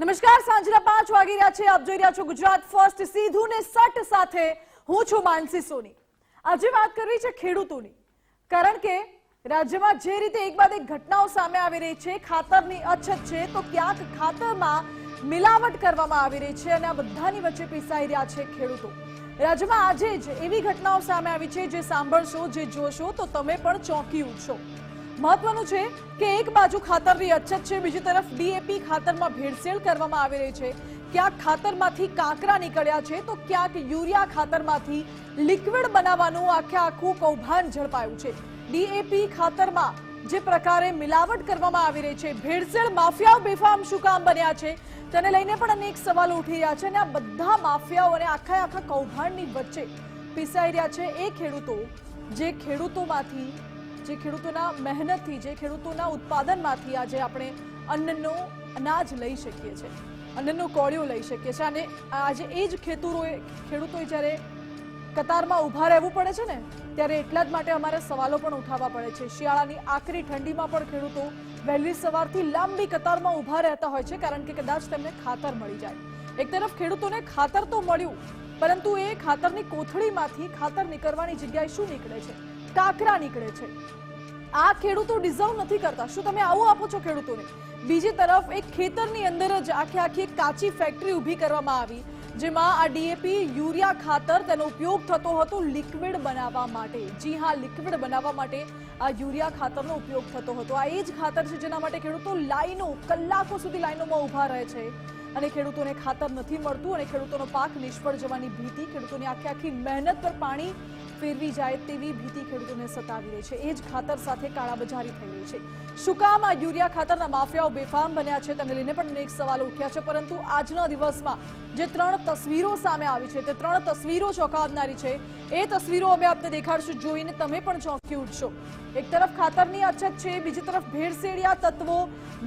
નમસ્કાર, સાંજના પાંચ વાગી રહ્યા છે. આપ જોઈ રહ્યા છો ગુજરાત ફર્સ્ટ. સીધું ને સટ સાથે હું છું માનસી સોની. આજે વાત કરવી છે ખેડૂતોની. કારણ કે રાજ્યમાં જે રીતે એક બાદ એક ઘટનાઓ સામે આવી રહી છે, ખાતરની અછત છે, તો ક્યાંક ખાતરમાં મિલાવટ કરવામાં આવી રહી છે અને આ બધાની વચ્ચે પીસાઈ રહ્યા છે ખેડૂતો. રાજ્યમાં આજે જ એવી ઘટનાઓ સામે આવી છે જે સાંભળશો, જે જોશો, તો તમે પણ ચોંકી ઉઠશો. મહત્વનું છે કે એક બાજુ ખાતરની અછત છે, બીજી તરફ ડીએપી ખાતરમાં ભેળસેળ કરવામાં આવી રહી છે. ક્યાંક ખાતરમાંથી કાંકરા નીકળ્યા છે, તો ક્યાંક યુરિયા ખાતરમાંથી લિક્વિડ બનાવવાનું આખે આખું કૌભાંડ ઝડપાયું છે. ડીએપી ખાતરમાં જે પ્રકારે મિલાવટ કરવામાં આવી રહી છે, ભેળસેળ માફિયાઓ બેફામ શું કામ બન્યા છે, તેને લઈને પણ અનેક સવાલો ઉઠી રહ્યા છે અને આ બધા માફિયાઓ અને આખા આખા કૌભાંડની વચ્ચે પીસાઈ રહ્યા છે એ ખેડૂતો, જે ખેડૂતોમાંથી જે ખેડૂતોના મહેનતથી, જે ખેડૂતોના ઉત્પાદનમાંથી આજે આપણે અન્નનો અનાજ લઈ શકીએ છીએ. અન્નનો કોળિયો લઈ શકીએ છીએ. અને આજે એ જ ખેતરોએ, ખેડૂતોએ જ્યારે કતારમાં ઊભા રહેવું પડે છે ને, ત્યારે એટલા જ માટે અમારે સવાલો પણ ઉઠાવવા પડે છે. શિયાળાની આકરી ઠંડીમાં પણ ખેડૂતો વહેલી સવારથી લાંબી કતારમાં ઊભા રહેતા હોય છે, કારણ કે કદાચ તેમને ખાતર મળી જાય. એક તરફ ખેડૂતોને ખાતર તો મળ્યું, પરંતુ એ ખાતરની કોથળીમાંથી ખાતર નીકળવાની જગ્યાએ શું નીકળે છે? કાકરા નીકળે છે. આ ખેડૂતો ડિઝર્વ નથી કરતા. શું તમે આવું આપો છો ખેડૂતોને? બીજી તરફ, એક ખેતરની અંદર જ આખે આખી કાચી ફેક્ટરી ઊભી કરવામાં આવી, જેમાં આ ડીએપી યુરિયા ખાતર તેનો ઉપયોગ થતો હતો લિક્વિડ બનાવવા માટે. જી હા લિક્વિડ બનાવવા માટે આ યુરિયા ખાતરનો ઉપયોગ થતો હતો. આ એ જ ખાતર છે જેના માટે ખેડૂતો લાઈનો, કલાકો સુધી લાઈનોમાં ઊભા રહે છે. અને ખેડૂતોને ખાતર નથી મળતું અને ખેડૂતોનો પાક નિષ્ફળ જવાની ભીતિ, ખેડૂતોની આખી આખી મહેનત પર પાણી ફેરવી જાય તેવી ભીતિ ખેડૂતોને સતાવી રહી છે. એ જ ખાતર સાથે કાળાબજારી થઈ રહી છે. શું કામ યુરિયા ખાતરના માફિયાઓ બેફામ બન્યા છે? તેને લઈને પણ અનેક સવાલો ઉઠ્યા છે, પરંતુ આજના દિવસમાં જે ત્રણ તસવીરો સામે આવી છે, તે ત્રણ તસવીરો ચોંકાવનારી છે. એ તસવીરો અમે આપને દેખાડશું, જોઈને તમે પણ ચોંકી ઉઠશો. એક તરફ ખાતરની અછત છે, બીજી તરફ ભેળસેળિયા તત્વો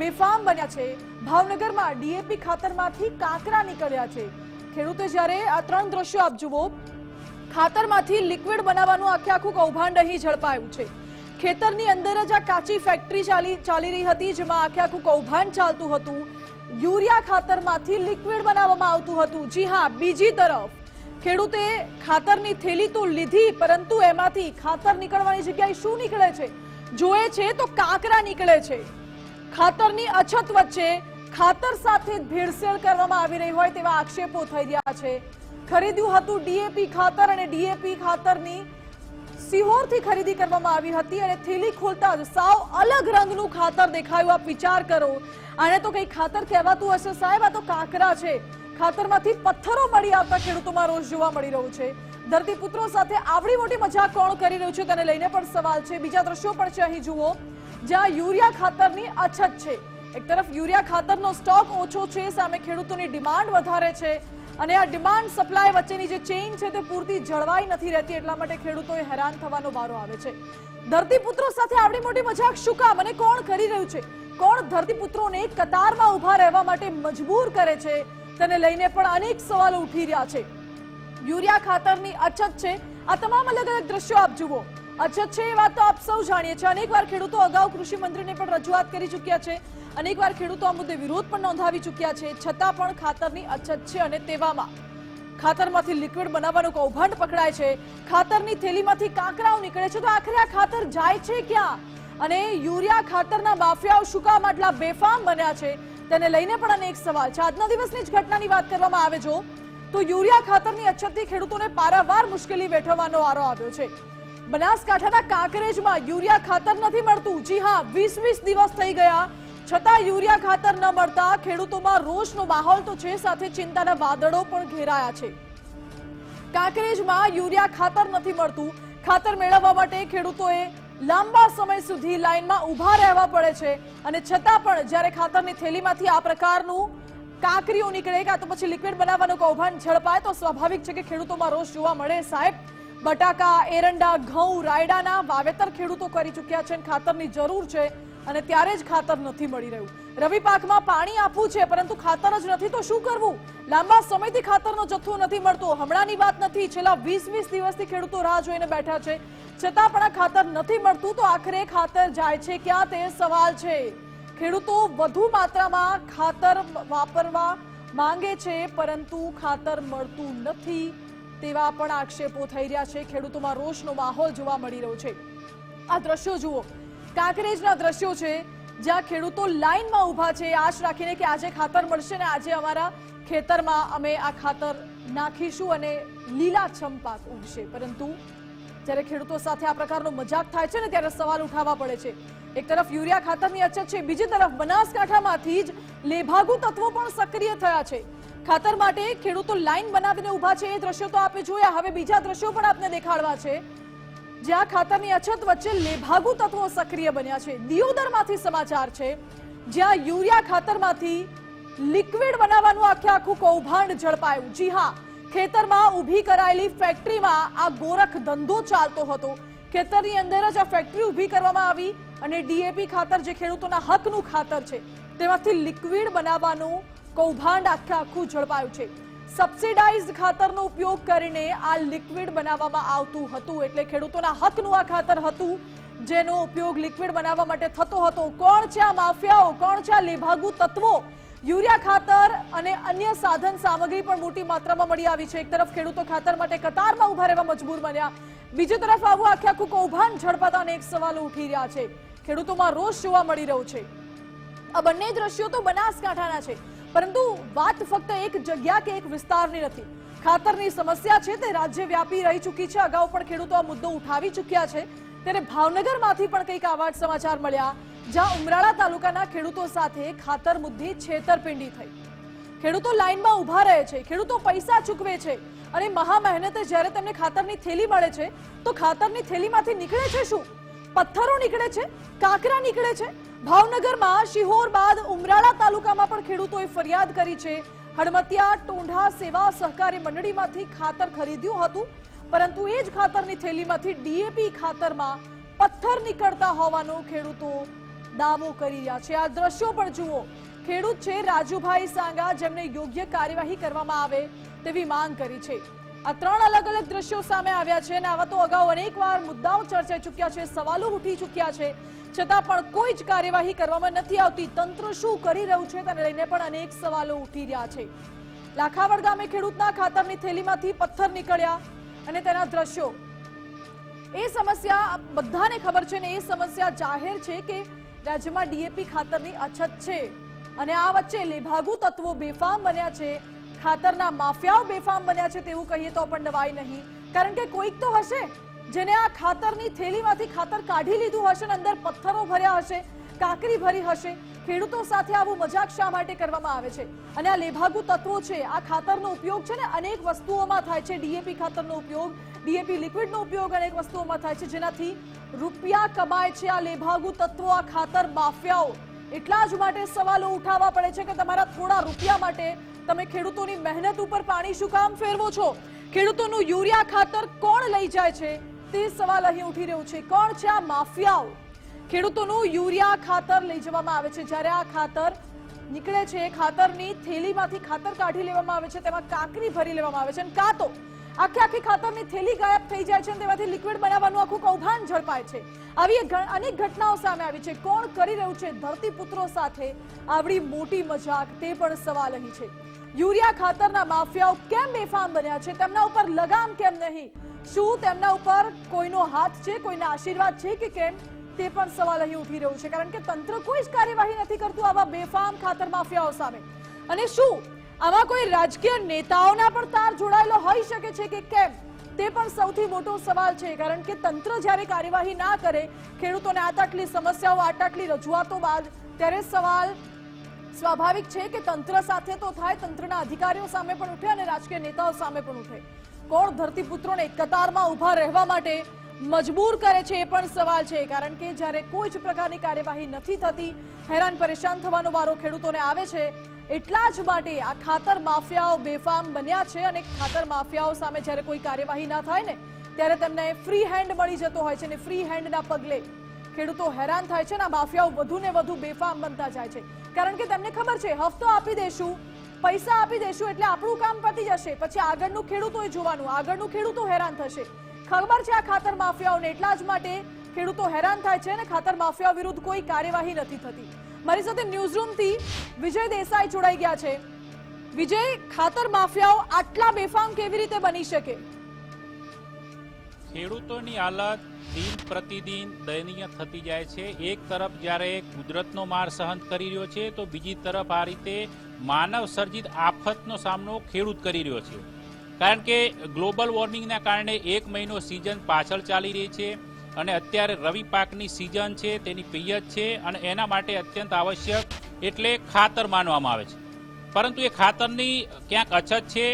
બેફામ બન્યા છે. ભાવનગરમાં ડીએપી ખાતરમાંથી કાંકરા નીકળ્યા છે. ખેડૂતે જ્યારે આ ત્રણ દ્રશ્યો આપ જુઓ, ખાતરમાંથી લિક્વિડ બનાવવાનું આખે આખું કૌભાંડ અહીં ઝડપાયું છે. ખેતરની અંદર જ આ કાચી ફેક્ટરી ચાલી ચાલી રહી હતી, જેમાં આખે આખું કૌભાંડ ચાલતું હતું. યુરિયા ખાતરમાંથી લિક્વિડ બનાવવામાં આવતું હતું. જી હા, બીજી તરફ, ખેડૂતે ખાતરની થેલી તો લીધી, પરંતુ એમાંથી ખાતર નીકળવાની જગ્યાએ શું નીકળે છે? જોએ છે તો કાંકરા નીકળે છે. ખાતરની અછત વચ્ચે ખાતર સાથે ભેળસેળ કરવામાં આવી રહી હોય તેવા આક્ષેપો થઈ રહ્યા છે. ખરીદ્યું હતું ડીએપી ખાતર અને ડીએપી ખાતરની સિહોરથી ખરીદી કરવામાં આવી હતી અને થેલી ખોલતા જ સાવ અલગ રંગનું ખાતર દેખાયું. આપ વિચાર કરો. આને તો કઈ ખાતર કહેવાતું હશે સાહેબ? આ તો કાંકરા છે. ખાતરમાંથી પથ્થરો મળી આવતા ખેડૂતોમાં રોષ જોવા મળી રહ્યું છે. ધરતીપુત્રો સાથે આવડી મોટી મજાક કોણ કરી રહ્યું છે? તેને લઈને પણ સવાલ છે. બીજા દ્રશ્યો પણ છે. અહીં જુઓ. જ્યાં યુરિયા ખાતરની અછત છે. એક તરફ યુરિયા ખાતરનો સ્ટોક ઓછો છે, સામે ખેડૂતોની ડિમાન્ડ વધારે છે અને આ ડિમાન્ડ સપ્લાય વચ્ચેની જે ચેઇન છે તે પૂરતી જળવાઈ નથી રહેતી એટલા માટે ખેડૂતોએ હેરાન થવાનો વારો આવે છે. ધરતીપુત્રો સાથે આવડી મોટી મજાક શું કામ અને કોણ કરી રહ્યું છે? કોણ ધરતીપુત્રોને કતારમાં ઊભા રહેવા માટે મજબૂર કરે છે? તેને લઈને પણ અનેક સવાલો ઉઠી રહ્યા છે. યુરિયા ખાતરની અછત છે. આ તમામ અલગ અલગ દ્રશ્યો આપ જુઓ. અછત છે એ વાત તો આપ સૌ જાણીએ છીએ. અનેકવાર ખેડૂતો અગાઉ કૃષિ પણ રજૂઆત કરી ચૂક્યા છે. અનેકવાર ખેડૂતો આ મુદ્દે વિરોધ પણ નોંધાવી ચૂક્યા છે. છતાં પણ ખાતરની અછત છે અને તેવામાં. ખાતરમાંથી લિક્વિડ બનાવવાનું કૌભાંડ પકડાય છે. ખાતરની થેલીમાંથી કાંકરાઓ નીકળે છે. તો આખરે આ ખાતર જાય છે ક્યાં? અને યુરિયા ખાતરના માફિયાઓ શું કામ આટલા બેફામ બન્યા છે? તેને લઈને પણ અનેક સવાલ છે. આજના દિવસની જ ઘટનાની વાત કરવામાં આવે જો, તો યુરિયા ખાતરની અછતથી ખેડૂતોને પારાવાર મુશ્કેલી વેઠવવાનો વારો આવ્યો છે. બનાસકાંઠાના કાંકરેજમાં યુરિયા ખાતર નથી મળતું. જી હા વીસ વીસ દિવસ થઈ ગયા. છતાં યુરિયા ખાતર ન મળતા ખેડૂતોમાં રોષનો માહોલ તો છે, સાથે ચિંતાના વાદળો પણ ઘેરાયા છે. કાંકરેજમાં યુરિયા ખાતર નથી મળતું. ખાતર મેળવવા માટે ખેડૂતોએ લાંબા સમય સુધી લાઇનમાં ઊભા રહેવા પડે છે. અને છતાં પણ જ્યારે ખાતરની થેલીમાંથી આ પ્રકારનું કાંકરીઓ નીકળે કાં તો પછી લિક્વિડ બનાવવાનું કૌભાંડ ઝડપાય, તો સ્વાભાવિક છે કે ખેડૂતોમાં રોષ જોવા મળે. સાહેબ બટાકા, એરંડા, ઘઉં, રાયડાના વાવેતર ખેડૂતો કરી ચૂક્યા છે અને ખાતરની જરૂર છે અને ત્યારે જ ખાતર નથી મળી રહ્યું. રવિ પાકમાં પાણી આપવું છે, પરંતુ ખાતર જ નથી, તો શું કરવું? લાંબા સમયથી ખાતરનો જથ્થો નથી મળતો. હમણાંની વાત નથી. છેલ્લા વીસ વીસ દિવસથી ખેડૂતો રાહ જોઈને બેઠા છે. છતાં પણ આ ખાતર નથી મળતું, તો આખરે ખાતર જાય છે. ક્યાં તે સવાલ છે? ખેડૂતો વધુ માત્રામાં ખાતર વાપરવા માંગે છે, પરંતુ ખાતર મળતું નથી. તેવા પણ આક્ષેપો થઈ રહ્યા છે. ખેડૂતોમાં રોષનો માહોલ જોવા મળી રહ્યો છે. આ દ્રશ્યો જુઓ. કાંકરેજના દ્રશ્યો છે, જ્યાં ખેડૂતો લાઈનમાં ઊભા છે. આશ રાખીને કે આજે ખાતર મળશે ને આજે અમારા ખેતરમાં અમે આ ખાતર નાખીશું અને લીલાછમ પાક ઉગશે. પરંતુ જ્યારે ખેડૂતો સાથે આ પ્રકારનો મજાક થાય છે ને ત્યારે સવાલ ઉઠાવવા પડે છે. એક તરફ યુરિયા ખાતરની અછત છે, બીજી તરફ બનાસકાંઠામાંથી જ લેભાગુ તત્વો પણ સક્રિય થયા છે. ખાતર માટે ખેડૂતો લાઈન બનાવીને ઊભા છે, એ દ્રશ્યો તો આપણે જોયા. હવે બીજા દ્રશ્યો પણ આપને દેખાડવા છે, જ્યાં ખાતરની અછત વચ્ચે લેભાગુ તત્વો સક્રિય બન્યા છે. દિયોદરમાંથી સમાચાર છે, જ્યાં યુરિયા ખાતરમાંથી લિક્વિડ બનાવવાનું આખે આખું કૌભાંડ ઝડપાયું. જી હા, ખેતરમાં ઊભી કરાયેલી ફેક્ટરીમાં આ ગોરખ ધંધો ચાલતો હતો. ખેતરની અંદર જ આ ફેક્ટરી ઊભી કરવામાં આવી અને ડીએપી ખાતર જે ખેડૂતોના હકનું ખાતર છે, તેમાંથી લિક્વિડ બનાવવાનું કૌભાંડ આખે આખું ઝડપાયું છે. સબસિડાઇઝ ખાતરનો ઉપયોગ કરીને આ લિક્વિડ બનાવવામાં આવતું હતું એટલે ખેડૂતોના હકનું આ ખાતર હતું, જેનો ઉપયોગ લિક્વિડ બનાવવા માટે થતો હતો. કોણ છે આ માફિયાઓ? કોણ છે આ લેભાગુ તત્વો? યુરિયા ખાતર અને અન્ય સાધન સામગ્રી પણ મોટી માત્રામાં મળી આવી છે. એક તરફ ખેડૂતો ખાતર માટે કતારમાં ઊભા રહેવા મજબૂર બન્યા. બીજી તરફ આવું આખે આખું કૌભાંડ ઝડપાતા અનેક સવાલો ઉઠી રહ્યા છે. ખેડૂતોમાં રોષ જોવા મળી રહ્યો છે. આ બંને દ્રશ્યો તો બનાસકાંઠાના છે, પરંતુ વાત ફક્ત એક જગ્યા કે એક વિસ્તારની નથી. ખાતરની સમસ્યા છે તે રાજ્યવ્યાપી રહી ચૂકી છે. અગાઉ પણ ખેડૂતો આ મુદ્દો ઉઠાવી ચૂક્યા છે. ત્યારે ભાવનગરમાંથી પણ કંઈક આવા સમાચાર મળ્યા, જ્યાં ઉમરાળા તાલુકાના ખેડૂતો સાથે ખાતર મુદ્દે છેતરપિંડી થઈ. ખેડૂતો લાઈનમાં ઊભા રહે છે, ખેડૂતો પૈસા ચૂકવે છે અને મહા મહેનતે જ્યારે તેમને ખાતરની થેલી મળે છે, તો ખાતરની થેલીમાંથી નીકળે છે શું? પથ્થરો નીકળે છે? કાંકરા નીકળે છે? ભાવનગરમાં શિહોર બાદ ઉમરાળા તાલુકામાં પણ ખેડૂતોએ ફરિયાદ કરી છે. હડમતિયા ટોંઢા સેવા સહકારી મંડળીમાંથી ખાતર ખરીદ્યું હતું. પરંતુ એ જ ખાતરની થેલીમાંથી ડીએપી ખાતરમાં પથ્થર નીકળતા હોવાનો ખેડૂતો દાવો કરી રહ્યા છે. આ દ્રશ્યો પણ જુઓ. ખેડૂત છે રાજુભાઈ સાંગા જેમને યોગ્ય કાર્યવાહી કરવામાં આવે તેવી માંગ કરી છે. આ ત્રણ અલગ અલગ દ્રશ્યો સામે આવ્યા છે અને આવા તો અગાઉ અનેકવાર મુદ્દાઓ ચર્ચાઈ ચૂક્યા છે, સવાલો ઉઠી ચૂક્યા છે. છતાં પણ કોઈ જ કાર્યવાહી કરવામાં નથી આવતી. તંત્ર શું કરી રહ્યું છે તેને લઈને પણ અનેક સવાલો ઉઠી રહ્યા છે. લાખાવડ ગામે ખેડૂતના ખાતરની થેલીમાંથી પથ્થર નીકળ્યા. અને તેના દ્રશ્યો. એ સમસ્યા બધાને ખબર છે ને એ સમસ્યા જાહેર છે કે રાજ્યમાં ડીએપી ખાતરની અછત છે. અને આ વચ્ચે લેભાગુ તત્વો બેફામ બન્યા છે. ખાતરના માફિયાઓ બેફામ બન્યા છે તેવું કહીએ તો પણ નવાય નહીં. કારણ કે કોઈક તો હશે જેને આ ખાતરની થેલીમાંથી ખાતર કાઢી લીધું હશે ને અંદર પથ્થરો ભર્યા હશે, કાકરી ભરી હશે. ખેડૂતો સાથે આવું મજાક શા માટે કરવામાં આવે છે? અને આ લેભાગુ તત્વો છે, આ ખાતરનો ઉપયોગ છે ને અનેક વસ્તુઓમાં થાય છે. ડીએપી ખાતરનો ઉપયોગ, ડીએપી લિક્વિડનો ઉપયોગ અનેક વસ્તુઓમાં થાય છે. જેનાથી રૂપિયા કમાય છે આ લેભાગુ તત્વો, આ ખાતર માફિયાઓ. એટલા જ માટે સવાલો ઉઠાવવા પડે છે કે તમારા થોડા રૂપિયા માટે તમે ખેડૂતોની મહેનત ઉપર પાણી શું કામ ફેરવો છો? ખેડૂતોનું યુરિયા ખાતર કોણ લઈ જાય છે? તે સવાલ અહીં ઉઠી રહ્યો છે. કોણ છે આ માફિયાઓ? ખેડૂતોનું યુરિયા ખાતર લઈ જવામાં આવે છે. જ્યારે આ ખાતર નીકળે છે ખાતરની થેલીમાંથી ખાતર કાઢી લેવામાં આવે છે, તેમાં કાકરી ભરી લેવામાં આવે છે અને તો આખે આખી ખાતરની થેલી ગાયબ થઈ જાય છે અને તેમાંથી લિક્વિડ બનાવવાનું આખું કૌભાંડ ઝડપાય છે. આવી અનેક ઘટનાઓ સામે આવી છે. કોણ કરી રહ્યું છે? ધરતીપુત્રો સાથે આવડી મોટી મજાક, તે પણ સવાલ અહીં છે. યુરિયા ખાતરના માફિયાઓ કેમ બેફામ બન્યા છે? તેમના ઉપર લગામ કેમ નહીં? શું તેમના ઉપર કોઈનો હાથ છે, કોઈના આશીર્વાદ છે કે કેમ? તે પણ સવાલ અહીં ઉઠી રહ્યો છે, કારણ કે તંત્ર કોઈ જ કાર્યવાહી નથી કરતું આવા બેફામ ખાતર માફિયાઓ સામે. અને શું આમાં કોઈ રાજકીય નેતાઓના પણ તાર જોડાયેલો હોઈ શકે છે કે કેમ? તે પણ સૌથી મોટો સવાલ છે, કારણ કે તંત્ર જ્યારે કાર્યવાહી ના કરે, ખેડૂતોને આટલી સમસ્યાઓ આટલી રજૂઆતો બાદ ત્યારે સવાલ સ્વાભાવિક છે કે તંત્ર સાથે તો થાય, તંત્રના અધિકારીઓ સામે પણ ઉઠે અને રાજકીય નેતાઓ સામે પણ ઉઠે. કોણ ધરતીપુત્રોને કતારમાં ઊભા રહેવા માટે મજબૂર કરે છે એ પણ સવાલ છે, કારણ કે જ્યારે કોઈ જ પ્રકારની કાર્યવાહી નથી થતી, હેરાન પરેશાન થવાનો વારો ખેડૂતોને આવે છે, એટલા જ માટે આ ખાતર માફિયાઓ બેફામ બન્યા છે અને ખાતર માફિયાઓ સામે જ્યારે કોઈ કાર્યવાહી ના થાય ને, ત્યારે તેમને ફ્રી હેન્ડ મળી જતો હોય છે અને ફ્રી હેન્ડના પગલે ખેડૂતો હેરાન થાય છે ને આ માફિયાઓ વધુ ને વધુ બેફામ બનતા જાય છે. કારણ કે તેમને ખબર છે હફતો આપી દેશું, પૈસા આપી દેશું એટલે આપણું કામ પતી જશે, પછી આગળનું ખેડૂતોએ જોવાનું, આગળનું ખેડૂતો હેરાન થશે. ખબર છે આ ખાતર માફિયાઓને. એટલા જ માટે ખેડૂતો હેરાન થાય છે અને ખાતર માફિયાઓ વિરુદ્ધ કોઈ કાર્યવાહી નથી થતી. મારી સાથે ન્યૂઝરૂમથી વિજય દેસાઈ જોડાઈ ગયા છે. વિજય, ખાતર માફિયાઓ આટલા બેફામ કેવી રીતે બની શકે? ખેડૂતોની હાલત દિન પ્રતિદિન દયનીય થતી જાય છે. એક તરફ જ્યારે કુદરતનો માર સહન કરી રહ્યો છે, તો બીજી તરફ આ રીતે માનવ સર્જિત આફતનો સામનો ખેડૂત કરી રહ્યો છે. કારણ કે ગ્લોબલ વોર્મિંગના કારણે એક મહિનો સિઝન પાછળ ચાલી રહી છે અને અત્યારે રવિ પાકની સિઝન છે, તેની પિયત છે અને એના માટે અત્યંત આવશ્યક એટલે ખાતર માનવામાં આવે છે. પરંતુ એ ખાતરની ક્યાંક અછત છે,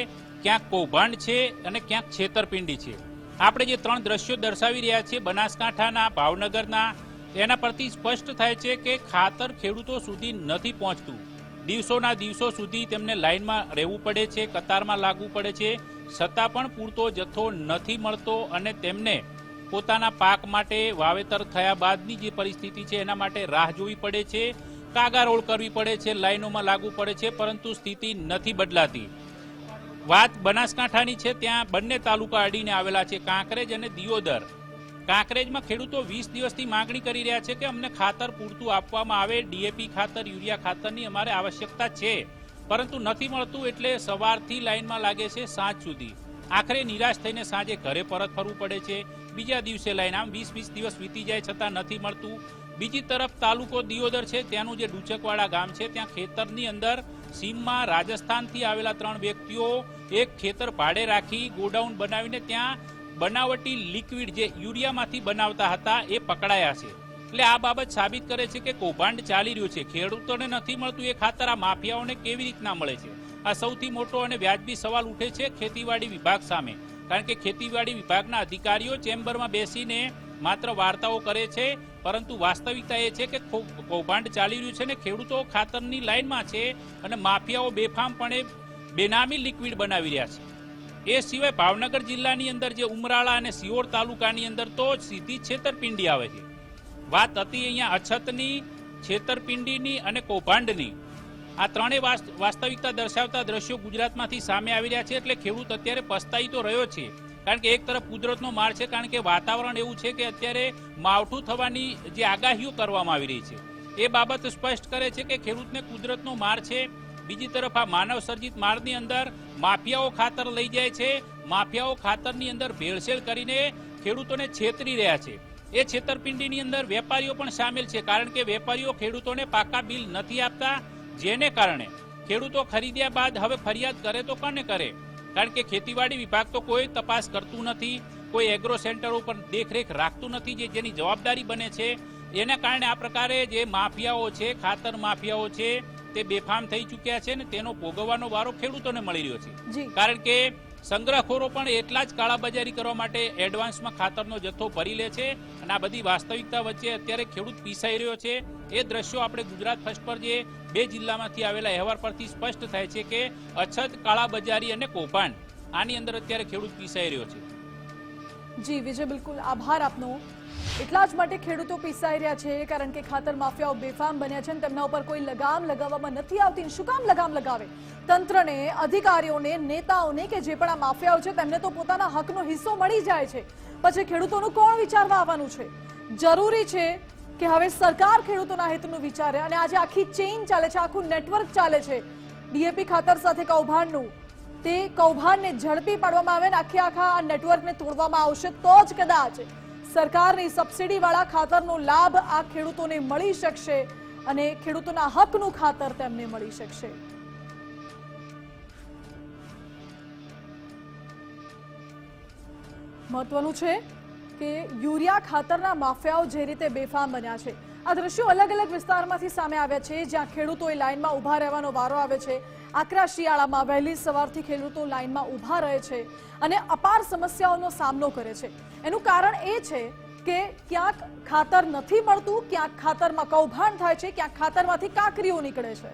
ક્યાંક કૌભાંડ છે અને ક્યાંક છેતરપિંડી છે. આપણે જે ત્રણ દ્રશ્યો દર્શાવી રહ્યા છીએ, બનાસકાંઠાના, ભાવનગરના, એના પરથી સ્પષ્ટ થાય છે કે ખાતર ખેડૂતો સુધી નથી પહોંચતું. દિવસોના દિવસો સુધી તેમને લાઇનમાં રહેવું પડે છે, કતારમાં લાગવું પડે છે છતાં પણ પૂરતો જથ્થો નથી મળતો અને તેમને પોતાના પાક માટે વાવેતર થયા બાદની જે પરિસ્થિતિ છે એના માટે રાહ જોવી પડે છે, કાગારોળ કરવી પડે છે, લાઈનોમાં લાગવું પડે છે, પરંતુ સ્થિતિ નથી બદલાતી. વાત બનાસકાંઠાની છે, ત્યાં બંને તાલુકા અડીને આવેલા છે, કાંકરેજ અને દિયોદર. કાંકરેજમાં ખેડૂતો વીસ દિવસથી માંગણી કરી રહ્યા છે કે અમને ખાતર પૂરતું આપવામાં આવે, ડીએપી ખાતર, યુરિયા ખાતરની અમારે આવશ્યકતા છે. પરંતુ નથી મળતું એટલે સવારથી લાઇનમાં લાગે છે સાંજ સુધી. આખરે નિરાશ થઈને સાંજે ઘરે પરત ફરવું પડે છે. બીજા દિવસે લાઈન આમ વીસ વીસ દિવસ વીતી જાય છતાં નથી મળતું. બીજી તરફ તાલુકો દિયોદર છે, ત્યાંનું જે ડુચકવાડા ગામ છે, ત્યાં ખેતરની અંદર સીમમાં રાજસ્થાનથી આવેલા ત્રણ વ્યક્તિઓ એક ખેતર ભાડે રાખી ગોડાઉન બનાવીને ત્યાં બનાવટી લિક્વિડ જે યુરિયામાંથી બનાવતા હતા એ પકડાયા છે. એટલે આ બાબત સાબિત કરે છે કે કૌભાંડ ચાલી રહ્યું છે. ખેડૂતોને નથી મળતું એ ખાતર આ માફિયાઓને કેવી રીતના મળે છે? આ સૌથી મોટો અને વ્યાજબી સવાલ ઉઠે છે ખેતીવાડી વિભાગ સામે. કારણ કે ખેતીવાડી વિભાગના અધિકારીઓ ચેમ્બરમાં બેસીને માત્ર વાર્તાઓ કરે છે, પરંતુ વાસ્તવિકતા એ છે કે કૌભાંડ ચાલી રહ્યું છે ને ખેડૂતો ખાતરની લાઇનમાં છે અને માફિયાઓ બેફામપણે બેનામી લિક્વિડ બનાવી રહ્યા છે. એ સિવાય ભાવનગર જિલ્લાની અંદર જે ઉમરાળા અને સિયોર તાલુકાની અંદર તો સીધી છેતરપિંડી આવે છે. વાત હતી અહીંયા અછતની, છેતરપિંડીની અને કૌભાંડની. આ ત્રણેય વાસ્તવિકતા દર્શાવતા દ્રશ્યો ગુજરાતમાંથી સામે આવી રહ્યા છે એટલે ખેડૂત અત્યારે પસ્તાઈ તો રહ્યો છે. કારણ કે એક તરફ કુદરતનો માર છે, કારણ કે વાતાવરણ એવું છે કે અત્યારે માવઠું થવાની જે આગાહીઓ કરવામાં આવી રહી છે. એ બાબત સ્પષ્ટ કરે છે કે ખેડૂતને કુદરતનો માર છે. બીજી તરફ આ માનવ સર્જિત મારની અંદર માફિયાઓ ખાતર લઈ જાય છે. માફિયાઓ ખાતરની અંદર ભેળસેળ કરીને ખેડૂતોને છેતરી રહ્યા છે. એ છેતરપિંડીની અંદર વેપારીઓ પણ સામેલ છે કારણ કે વેપારીઓ ખેડૂતોને પાકા બિલ નથી આપતા જેને કારણે. ખેડૂતો ખરીદ્યા બાદ હવે ફરિયાદ કરે તો કોને કરે? કારણ કે ખેતીવાડી વિભાગ તો કોઈ તપાસ કરતું નથી કોઈ એગ્રો સેન્ટર ઉપર દેખરેખ રાખતું નથી જે જેની જવાબદારી બને છે. એના કારણે આ પ્રકારે જે માફિયાઓ છે ખાતર માફિયાઓ છે તે બેફામ થઈ ચૂક્યા છે ને તેનો ભોગવવાનો વારો ખેડૂતોને મળી રહ્યો છે. કારણ કે સંગ્રહખોરો પણ એટલા જ કાળાબજારી કરવા માટે એડવાન્સમાં ખાતરનો જથ્થો ભરી લે છે અને આ બધી વાસ્તવિકતા વચ્ચે અત્યારે ખેડૂત પીસાઈ રહ્યો છે. એ દ્રશ્યો આપણે ગુજરાત ફર્સ્ટ પર જે બે જિલ્લામાંથી આવેલા અહેવાલ પરથી સ્પષ્ટ થાય છે કે અછત, કાળાબજારી અને કૌભાંડ આની અંદર અત્યારે ખેડૂત પીસાઈ રહ્યો છે. જી, વિજય, બિલકુલ. આભાર આપનો. એટલા જ માટે ખેડૂતો પીસાઈ રહ્યા છે, કારણ કે ખાતર માફિયાઓ બેફામ બન્યા છે અને તેમના ઉપર કોઈ લગામ લગાવવામાં નથી આવતી શું કામ લગામ લગાવે? તંત્રને, અધિકારીઓને, નેતાઓને કે જે પણ આ માફિયાઓ છે, તેમને તો પોતાના હકનો હિસ્સો મળી જાય છે. પછી ખેડૂતોનું કોણ વિચારવા આવવાનું છે? જરૂરી છે કે હવે સરકાર ખેડૂતોના હિતનું વિચારે અને આજે આખી ચેઇન ચાલે છે, આખું નેટવર્ક ચાલે છે. ડીએપી ખાતર સાથે કૌભાંડનું. તે કૌભાંડને ઝડપી પાડવામાં આવે ને આખે આખા આ નેટવર્કને તોડવામાં આવશે તો જ કદાચ સરકારની સબસિડીવાળા ખાતરનો લાભ આ ખેડૂતોને મળી શકશે અને ખેડૂતોના હકનું ખાતર તેમને મળી શકશે. મહત્વનું છે કે યુરિયા ખાતરના માફિયાઓ જે રીતે બેફામ બન્યા છે. આ દ્રશ્યો અલગ અલગ વિસ્તારમાંથી સામે આવ્યા છે, જ્યાં ખેડૂતોએ લાઇનમાં ઊભા રહેવાનો વારો આવે છે. આકરા શિયાળામાં વહેલી સવારથી ખેડૂતો લાઇનમાં ઊભા રહે છે અને અપાર સમસ્યાઓનો સામનો કરે છે. એનું કારણ એ છે કે ક્યાંક ખાતર નથી મળતું, ક્યાંક ખાતરમાં કૌભાંડ થાય છે, ક્યાંક ખાતરમાંથી કાંકરીઓ નીકળે છે.